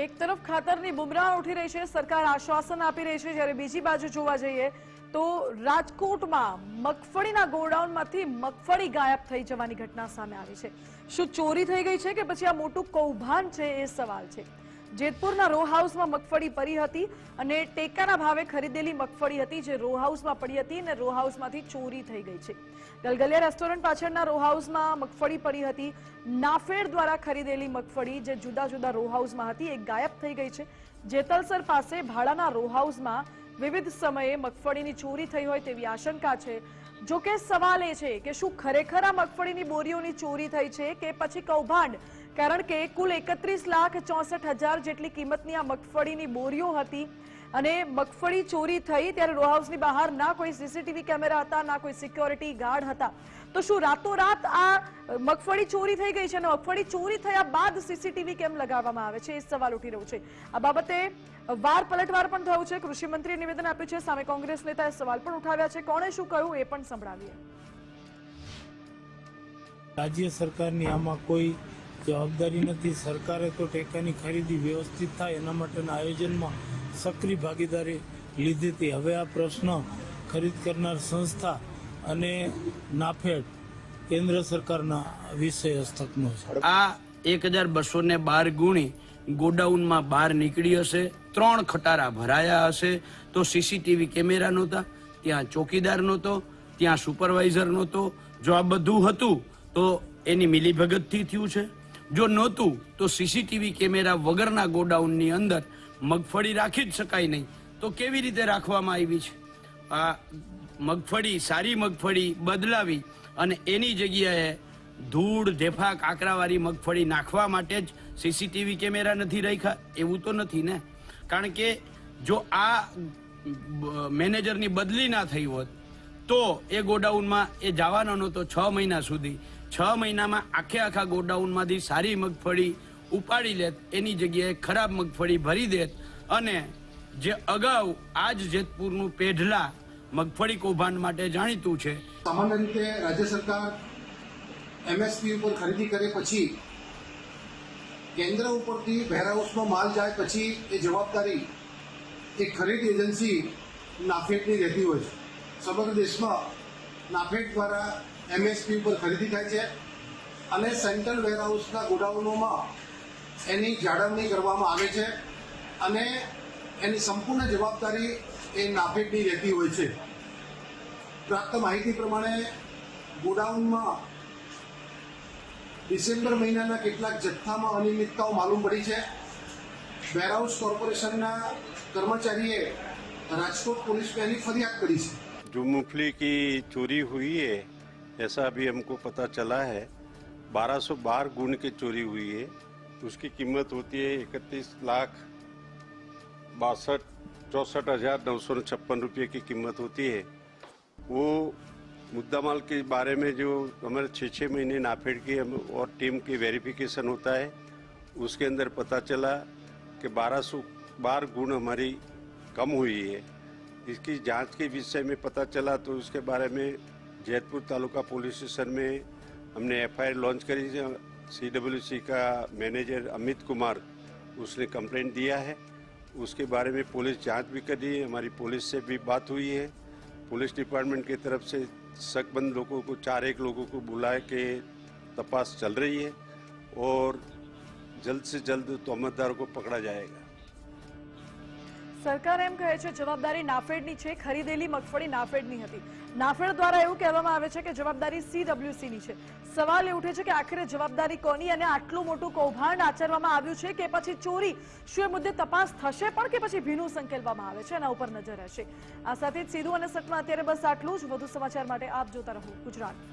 એક તરફ ખાતરની બુમરાહ ઉઠી રહી છે, સરકાર આશ્વાસન આપી રહી છે, જ્યારે બીજી બાજુ જોવા જઈએ તો રાજકોટમાં મગફળીના ગોડાઉનમાંથી મગફળી ગાયબ થઈ જવાની ઘટના સામે આવી છે. શું ચોરી થઈ ગઈ છે કે પછી આ મોટું કૌભાંડ છે એ સવાલ છે. જેતપુરના રો હાઉસમાં મગફળી પડી હતી અને ટેકાના ભાવે ખરીદેલી મગફળી હતી જે રો હાઉસમાં પડી હતી અને રો હાઉસમાંથી ચોરી થઈ ગઈ છે. ગલગલિયા રેસ્ટોરન્ટ પાછળના રો હાઉસમાં મગફળી પડી હતી. નાફેડ દ્વારા ખરીદેલી મગફળી જે જુદા જુદા રો હાઉસમાં હતી એ ગાયબ થઈ ગઈ છે. જેતલસર પાસે ભાડાના રો હાઉસમાં વિવિધ સમયે મગફળીની ચોરી થઈ હોય તેવી આશંકા છે. જો કે સવાલ એ છે કે શું ખરેખર આ મગફળીની બોરીઓની ચોરી થઈ છે કે પછી કૌભાંડ? કારણ કે કુલ એકત્રીસ લાખ ચોસઠ હજાર જેટલી કિંમતની આ મગફળીની બોરીઓ હતી. અને મગફળી ચોરી થઈ ત્યારે રો હાઉસની બહાર ના કોઈ સીસીટીવી કેમેરા હતા, ના કોઈ સિક્યોરિટી ગાર્ડ હતા. તો શું રાતોરાત આ મગફળી ચોરી થઈ ગઈ છે અને મગફળી ચોરી થયા બાદ સીસીટીવી કેમ લગાવવામાં આવે છે? એ સવાલ ઉઠી રહ્યો છે. આ બાબતે વાર પલટવાર પણ થયું છે. કૃષિમંત્રીએ નિવેદન આપ્યું છે. સામે કોંગ્રેસ નેતાએ સવાલ પણ ઉઠાવ્યા છે. કોણે શું કહ્યું એ પણ સંભળાવીએ. રાજ્ય સરકારની આમાં કોઈ જવાબદારી નથી. સરકારે તો ટેકાની ખરીદી વ્યવસ્થિત થાય એના માટેના આયોજનમાં સક્રિય ભાગીદારી લીધી હતી. હવે આ પ્રશ્ન ખરીદ કરનાર સંસ્થા અને નાફેડ કેન્દ્ર સરકારના વિષય હસ્તકનો છે. આ એક હજાર બસો ને બાર ગુણી ગોડાઉનમાં બહાર નીકળી હશે, ત્રણ ખટારા ભરાયા હશે, તો સીસીટીવી કેમેરા નહોતા, ત્યાં ચોકીદાર નહોતો, ત્યાં સુપરવાઇઝર નહોતો. જો આ બધું હતું, તો એની મિલીભગતથી થયું છે. જો નહોતું, તો સીસીટીવી કેમેરા વગરના ગોડાઉનની અંદર મગફળી રાખી જ શકાય નહીં. તો કેવી રીતે રાખવામાં આવી છે? આ મગફળી, સારી મગફળી બદલાવી અને એની જગ્યાએ ધૂળ ઢેફા કાકરાવાળી મગફળી નાખવા માટે જ સીસીટીવી કેમેરા નથી રાખ્યા. એવું તો નથી ને? કારણ કે જો આ મેનેજરની બદલી ના થઈ હોત, તો એ ગોડાઉનમાં એ જવાનો નહોતો છ મહિના સુધી. છ મહિનામાં આખે આખા ગોડાઉનમાંથી સારી મગફળી ઉપાડી લેત, એની જગ્યાએ ખરાબ મગફળી ભરી દેત અને જે અગાઉ આજ જેતપુરનું પેઢલા મગફળી કૌભાંડ માટે જાણીતું છે. સામાન્ય રીતે રાજ્ય સરકાર એમએસપી ઉપર ખરીદી કરે પછી કેન્દ્ર ઉપરથી વેરહાઉસમાં માલ જાય પછી એ જવાબદારી એ ખરીદ એજન્સી નાફેડની રહેતી હોય છે. સમગ્ર દેશમાં નાફેડ દ્વારા એમએસપી ઉપર ખરીદી થાય છે અને સેન્ટ્રલ વેરહાઉસના ગોડાઉનોમાં એની જાળવણી કરવામાં આવે છે અને એની સંપૂર્ણ જવાબદારી એ નાફેડની રહેતી હોય છે પ્રાપ્ત માહિતી પ્રમાણે ગોડાઉનમાં ડિસેમ્બર મહિનાના કેટલાક જથ્થામાં અનિયમિતતાઓ માલુમ પડી છે વેરહાઉસ કોર્પોરેશનના કર્મચારીએ રાજકોટ પોલીસ એની ફરિયાદ કરી છે जो मूंगफली की चोरी हुई है ऐसा अभी हमको पता चला है 1212 गुण की चोरी हुई है उसकी कीमत होती है इकतीस लाख बासठ, चौंसठ हज़ार नौ सौ छप्पन रुपये की कीमत होती है। वो मुद्दा माल के बारे में जो हमारे छः छः महीने नाफेड की और टीम की वेरिफिकेशन होता है, उसके अंदर पता चला कि बारह सौ बार गुण हमारी कम हुई है। इसकी जाँच के विषय में पता चला तो उसके बारे में जैतपुर तालुका पुलिस स्टेशन में हमने एफआईआर लॉन्च करी सीडब्ल्यूसी का मैनेजर अमित कुमार उसने कंप्लेंट दिया है। उसके बारे में पुलिस जाँच भी कर रही है। हमारी पुलिस से भी बात हुई है। पुलिस डिपार्टमेंट की तरफ़ से शकबंद लोगों को, चार एक लोगों को बुला के तपास चल रही है और जल्द से जल्द तोहमतदार को पकड़ा जाएगा। સરકાર એમ કહે છે, જવાબદારી નાફેડની છે, ખરીદેલી મગફળી નાફેડની હતી. નાફેડ દ્વારા એવું કહેવામાં આવે છે કે જવાબદારી સીડબ્લ્યુસીની છે. સવાલ એ ઉઠે છે કે આખરે જવાબદારી કોની અને આટલું મોટું કૌભાંડ આચરવામાં આવ્યું છે કે પછી ચોરી શું એ મુદ્દે તપાસ થશે પણ કે પછી ભીનું સંકેલવામાં આવે છે? એના ઉપર નજર રહેશે. આ સાથે જ સીધું અને સટમાં અત્યારે બસ આટલું જ. વધુ સમાચાર માટે આપ જોતા રહો ગુજરાત.